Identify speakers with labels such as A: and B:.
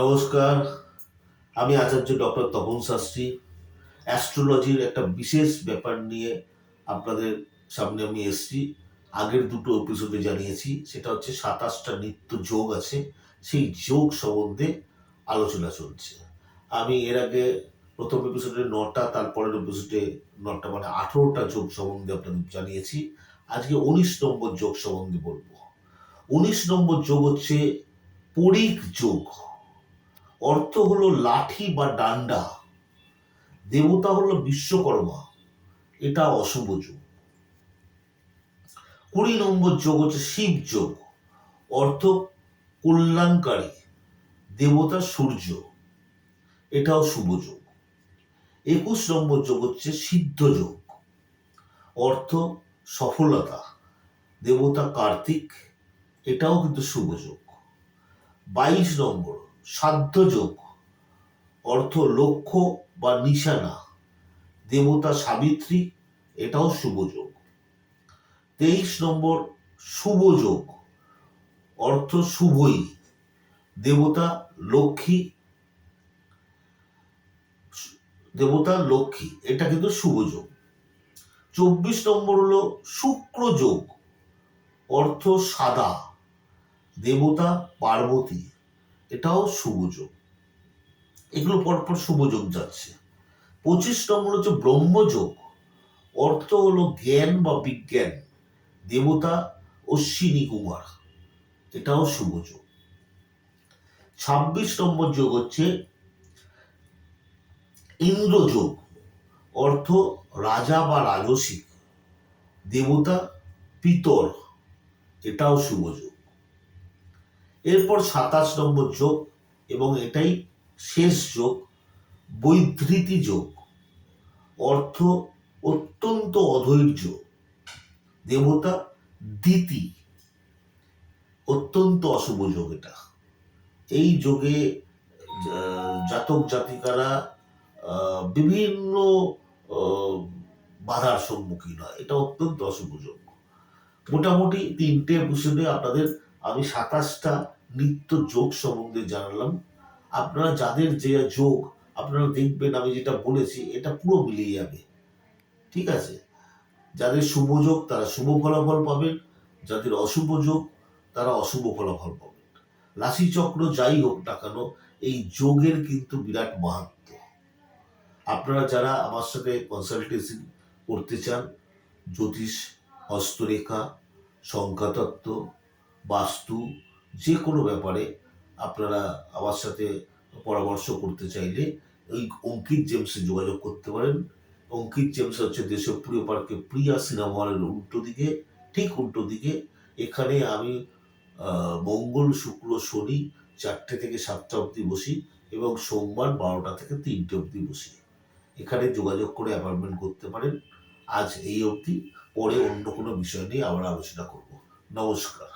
A: নমস্কার, আমি আচার্য ডক্টর তপন শাস্ত্রী। অ্যাস্ট্রোলজির একটা বিশেষ ব্যাপার নিয়ে আপনাদের সামনে আমি এসেছি। আগের দুটো এপিসোডে জানিয়েছি, সেটা হচ্ছে সাতাশটা নিত্য যোগ আছে, সেই যোগ সম্বন্ধে আলোচনা চলছে। আমি এর আগে প্রথম এপিসোডে নটা, তারপরের এপিসোডে নটা মানে আঠেরোটা যোগ সম্বন্ধে আপনাদের জানিয়েছি। আজকে উনিশ নম্বর যোগ সম্বন্ধে বলব। উনিশ নম্বর যোগ হচ্ছে পরিক যোগ। অর্থ হলো লাঠি বা ডান্ডা। দেবতা হলো বিশ্বকর্মা। এটা অশুভ যোগ। কুড়ি নম্বর যোগ হচ্ছে শিব যোগ। অর্থ কল্যাণকারী। দেবতা সূর্য। এটাও শুভ যোগ। একুশ নম্বর যোগ হচ্ছে সিদ্ধ যোগ। অর্থ সফলতা। দেবতা কার্তিক। এটাও কিন্তু শুভ যোগ। বাইশ নম্বর সাধ্য যোগ অর্থ লক্ষ্য বা নিশানা, দেবতা সাবিত্রী, এটাও শুভ যোগ তেইশ নম্বর শুভ যোগ অর্থ শুভই, দেবতা লক্ষ্মী দেবতা লক্ষ্মী, এটা কিন্তু শুভ যোগ চব্বিশ নম্বর হলো শুক্র যোগ অর্থ সাদা, দেবতা পার্বতী। এটাও শুভ যোগ এগুলো পরপর শুভ যোগ যাচ্ছে। পঁচিশ নম্বর হচ্ছে ব্রহ্মযোগ। অর্থ হলো জ্ঞান বা বিজ্ঞান, দেবতা অশ্বিনী কুমার। এটাও শুভ যোগ ছাব্বিশ নম্বর যোগ হচ্ছে ইন্দ্রযোগ। অর্থ রাজা বা রাজসিক, দেবতা, পিতর। এটাও শুভ যোগ এরপর সাতাশ নম্বর যোগ এবং এটাই শেষ যোগ, বৈধৃতি যোগ, অর্থ অত্যন্ত অধৈর্য, দেবতা দিতি, অত্যন্ত অশুভ যোগ এটা। এই যোগে জাতক জাতিকারা বিভিন্ন বাধার সম্মুখীন হয়। এটা অত্যন্ত অশুভ যোগ। মোটামুটি তিনটে এপিসোডে আপনাদের আমি সাতাশটা নিত্য যোগ সম্বন্ধে জানালাম। আপনারা যাদের যে যোগ, আপনারা দেখবেন আমি যেটা বলেছি, এটা পুরো মিলিয়ে যাবে। ঠিক আছে? যাদের শুভ যোগ, তারা শুভ ফলাফল পাবেন। যাদের অশুভ যোগ, তারা অশুভ ফলাফল পাবেন। রাশিচক্র যাই হোক না কেন, এই যোগের কিন্তু বিরাট মাহাত্ম। আপনারা যারা আমার সাথে কনসালটেশন করতে চান, জ্যোতিষ, হস্তরেখা, সংখ্যাতত্ত্ব, বাস্তু যে কোনো ব্যাপারে আপনারা আমার সাথে পরামর্শ করতে চাইলে ওই অঙ্কিত জেমসে যোগাযোগ করতে পারেন। অঙ্কিত জেমস হচ্ছে দেশের প্রিয় পার্কে প্রিয়া সিনেমা হলের উল্টো দিকে, ঠিক উল্টো দিকে। এখানে আমি মঙ্গল, শুক্র, শনি চারটে থেকে সাতটা অবধি বসি এবং সোমবার বারোটা থেকে তিনটে অবধি বসি। এখানে যোগাযোগ করে অ্যাপয়েন্টমেন্ট করতে পারেন। আজ এই অবধি, পরে অন্য কোনো বিষয় নিয়ে আবার আলোচনা করব। নমস্কার।